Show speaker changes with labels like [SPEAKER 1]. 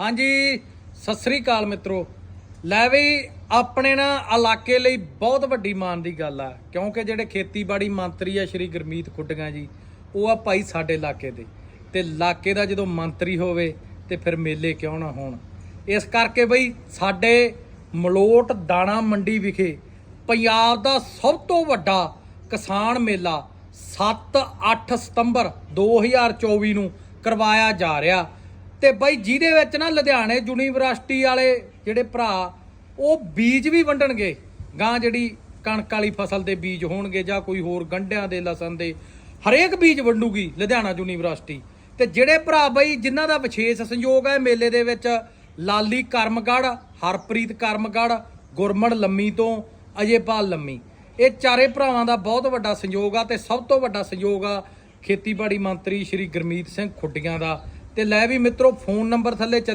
[SPEAKER 1] ਹਾਂਜੀ, ਸਤਿ ਸ੍ਰੀ ਅਕਾਲ ਮਿੱਤਰੋ। ਲੈ ਵੀ, ਆਪਣੇ ਨਾ ਇਲਾਕੇ ਲਈ ਬਹੁਤ ਵੱਡੀ ਮਾਣ ਦੀ ਗੱਲ ਆ, ਕਿਉਂਕਿ ਜਿਹੜੇ ਖੇਤੀਬਾੜੀ ਮੰਤਰੀ ਆ ਸ਼੍ਰੀ ਗੁਰਮੀਤ ਖੁੱਡੀਆਂ ਜੀ, ਉਹ ਆ ਭਾਈ ਸਾਡੇ ਇਲਾਕੇ ਦੇ। ਤੇ ਇਲਾਕੇ ਦਾ ਜਦੋਂ ਮੰਤਰੀ ਹੋਵੇ, ਤੇ ਫਿਰ ਮੇਲੇ ਕਿਉਂ ਨਾ ਹੋਣ। ਇਸ ਕਰਕੇ ਬਈ, ਸਾਡੇ ਮਲੋਟ ਦਾਣਾ ਮੰਡੀ ਵਿਖੇ ਪੰਜਾਬ ਦਾ ਸਭ ਤੋਂ ਵੱਡਾ ਕਿਸਾਨ ਮੇਲਾ 7-8 ਸਤੰਬਰ 2024 ਨੂੰ ਕਰਵਾਇਆ ਜਾ ਰਿਹਾ। ਤੇ ਬਾਈ ਜਿਹਦੇ ਵਿੱਚ ਨਾ ਲੁਧਿਆਣੇ ਯੂਨੀਵਰਸਿਟੀ ਵਾਲੇ ਜਿਹੜੇ ਭਰਾ, ਉਹ ਬੀਜ ਵੀ ਵੰਡਣਗੇ। ਗਾਂ ਜਿਹੜੀ ਕਣਕ ਵਾਲੀ ਫਸਲ ਦੇ ਬੀਜ ਹੋਣਗੇ ਜਾਂ ਕੋਈ ਹੋਰ ਗੰਢਿਆਂ ਦੇ, ਲਸਣ ਦੇ, ਹਰੇਕ ਬੀਜ ਵੰਡੂਗੀ ਲੁਧਿਆਣਾ ਯੂਨੀਵਰਸਿਟੀ। ਤੇ ਜਿਹੜੇ ਭਰਾ ਬਾਈ, ਜਿਨ੍ਹਾਂ ਦਾ ਵਿਸ਼ੇਸ਼ ਸੰਯੋਗ ਹੈ ਮੇਲੇ ਦੇ ਵਿੱਚ, ਲਾਲੀ ਕਰਮਗੜ ਹਰਪ੍ਰੀਤ ਕਰਮਗੜ ਗੁਰਮਣ ਲੰਮੀ ਤੋਂ ਅਜੇਪਾਲ ਲੰਮੀ। ਇਹ ਚਾਰੇ ਭਰਾਵਾਂ ਦਾ ਬਹੁਤ ਵੱਡਾ ਸੰਯੋਗ ਆ ਤੇ ਸਭ ਤੋਂ ਵੱਡਾ ਸੰਯੋਗ ਆ ਖੇਤੀਬਾੜੀ ਮੰਤਰੀ ਸ਼੍ਰੀ ਗੁਰਮੀਤ ਸਿੰਘ ਖੁੱਡੀਆਂ ਦਾ। ਤੇ ਲੈ ਵੀ ਮਿੱਤਰੋ ਫੋਨ ਨੰਬਰ ਥੱਲੇ ਚੱਲ-